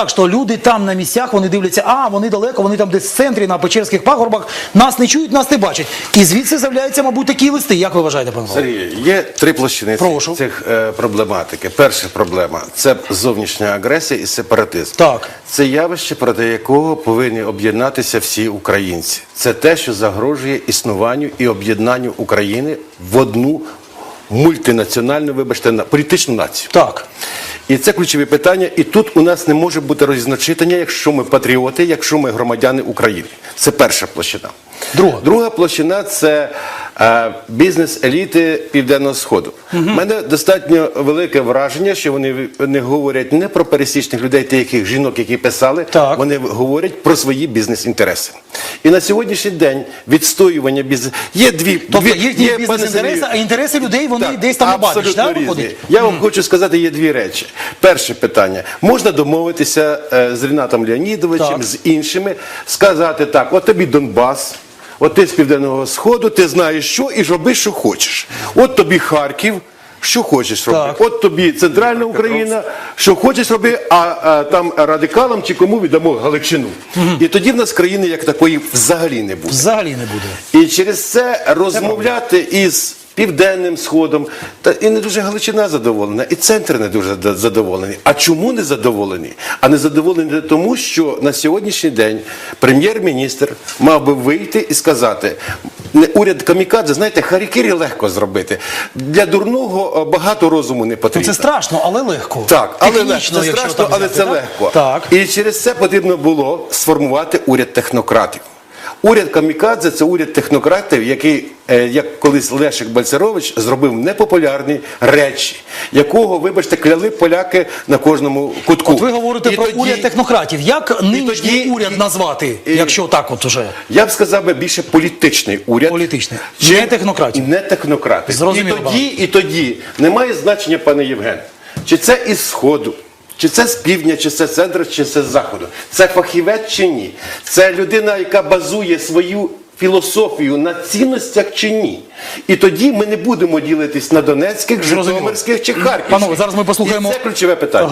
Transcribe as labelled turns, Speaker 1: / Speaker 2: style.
Speaker 1: так, що люди там на місцях, вони дивляться, а вони далеко, вони там десь в центрі на Печерських пагорбах, нас не чують, нас не бачать. І звідси з'являються, мабуть, такі листи. Як ви вважаєте, пане Павло?
Speaker 2: Сергій, є три площини цих-
Speaker 1: Прошу.
Speaker 2: цих е, проблематики. Перша проблема це зовнішня агресія і сепаратизм.
Speaker 1: Так.
Speaker 2: Це явище, проти якого повинні об'єднатися всі українці. Це те, що загрожує існуванню і об'єднанню України в одну мультинаціональну, вибачте, на- політичну націю.
Speaker 1: Так.
Speaker 2: І це ключові питання. І тут у нас не може бути різночитання, якщо ми патріоти, якщо ми громадяни України. Це перша площина.
Speaker 1: Друга.
Speaker 2: Друга площина це бізнес-еліти Південного Сходу. У мене достатньо велике враження, що вони не говорять не про пересічних людей, тих жінок, які писали,
Speaker 1: Так.
Speaker 2: вони говорять про свої бізнес-інтереси. І на сьогоднішній день відстоювання бізнес є дві
Speaker 1: Тобто
Speaker 2: дві-
Speaker 1: їхні
Speaker 2: є,
Speaker 1: бізнес-інтереси, а інтереси людей вони
Speaker 2: так,
Speaker 1: десь там не так, виходить?
Speaker 2: Я вам хочу сказати, є дві речі. Перше питання: можна домовитися е, з Рінатом Леонідовичем,
Speaker 1: Так.
Speaker 2: з іншими, сказати так: от тобі Донбас. От ти з південного сходу, ти знаєш що і роби, що хочеш. От тобі Харків, що хочеш роби.
Speaker 1: Так.
Speaker 2: От тобі центральна Україна, що хочеш роби, а, а там радикалам чи кому віддамо Галичину. І тоді в нас країни як такої взагалі не буде.
Speaker 1: Взагалі не буде.
Speaker 2: І через це розмовляти із південним сходом, та і не дуже Галичина задоволена, і центр не дуже задоволений. А чому не задоволені? А не задоволені тому, що на сьогоднішній день прем'єр-міністр мав би вийти і сказати. Не уряд камікадзе, знаєте, харікірі легко зробити. Для дурного е, багато розуму не потрібно.
Speaker 1: це страшно, але легко.
Speaker 2: Так, але легко. Це страшно, але
Speaker 1: взяти,
Speaker 2: це
Speaker 1: так?
Speaker 2: легко.
Speaker 1: Так.
Speaker 2: І через це потрібно було сформувати уряд технократів. Уряд Камікадзе це уряд технократів, який, як колись Лешик Бальцерович, зробив непопулярні речі, якого, вибачте, кляли поляки на кожному кутку.
Speaker 1: От ви говорите
Speaker 2: І
Speaker 1: про
Speaker 2: тоді-
Speaker 1: уряд технократів. Як нинішній
Speaker 2: тоді-
Speaker 1: уряд назвати,
Speaker 2: і-
Speaker 1: якщо так от уже?
Speaker 2: Я б сказав би більше політичний уряд.
Speaker 1: Політичний. Не технократів.
Speaker 2: Не технократів.
Speaker 1: Зрозуміло,
Speaker 2: І тоді, і тоді немає значення, пане Євген, чи це із Сходу, чи це з півдня, чи це з центру, чи це з заходу. Це фахівець чи ні? Це людина, яка базує свою філософію на цінностях чи ні. І тоді ми не будемо ділитись на донецьких, житомирських чи харківських.
Speaker 1: Панове, зараз ми послухаємо
Speaker 2: І це ключове питання.